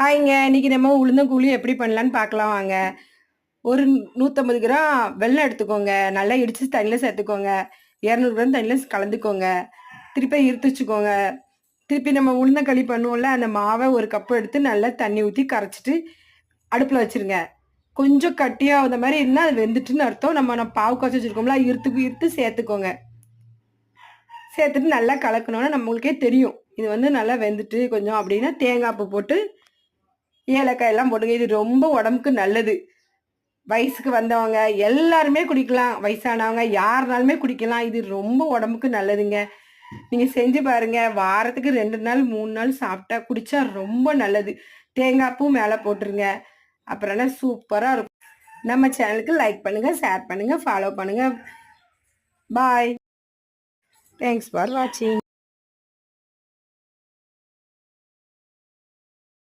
ஹாய்ங்க இன்னைக்கு நம்ம உளுந்தங்கூழி எப்படி பண்ணலான்னு பார்க்கலாம் வாங்க. ஒரு நூற்றம்பது கிராம் வெள்ளம் எடுத்துக்கோங்க. நல்லா இடித்து தண்ணியில் சேர்த்துக்கோங்க. இரநூறு கிராம் தண்ணியில் கலந்துக்கோங்க. திருப்பி இருத்து வச்சுக்கோங்க. திருப்பி நம்ம உளுந்தங்களி பண்ணுவோம்ல அந்த மாவை ஒரு கப்பு எடுத்து நல்லா தண்ணி ஊற்றி கரைச்சிட்டு அடுப்பில் வச்சுருங்க. கொஞ்சம் கட்டியாக அந்த மாதிரி இருந்தால் அது வெந்துட்டுன்னு அர்த்தம். நம்ம நம்ம பாவு காய்ச்சி வச்சுருக்கோம்ல இருத்துக்கு இருத்து சேர்த்துக்கோங்க. சேர்த்துட்டு நல்லா கலக்கணும்னா நம்மளுக்கே தெரியும். இது வந்து நல்லா வெந்துட்டு கொஞ்சம் அப்படின்னா தேங்காய் பூ போட்டு ஏலக்காய் எல்லாம் போடுங்க இது ரொம்ப உடம்புக்கு நல்லது. வயசுக்கு வந்தவங்க எல்லாருமே குடிக்கலாம். வயசானவங்க யாருனாலுமே குடிக்கலாம். இது ரொம்ப உடம்புக்கு நல்லதுங்க. நீங்கள் செஞ்சு பாருங்கள் வாரத்துக்கு ரெண்டு நாள் மூணு நாள் சாப்பிட்டா குடித்தா ரொம்ப நல்லது. தேங்காய் பூ மேலே போட்டுருங்க. அப்புறம் சூப்பராக இருக்கும். நம்ம சேனலுக்கு லைக் பண்ணுங்கள் ஷேர் பண்ணுங்கள் ஃபாலோ பண்ணுங்கள் பாய் தேங்க்ஸ் ஃபார் வாட்சிங்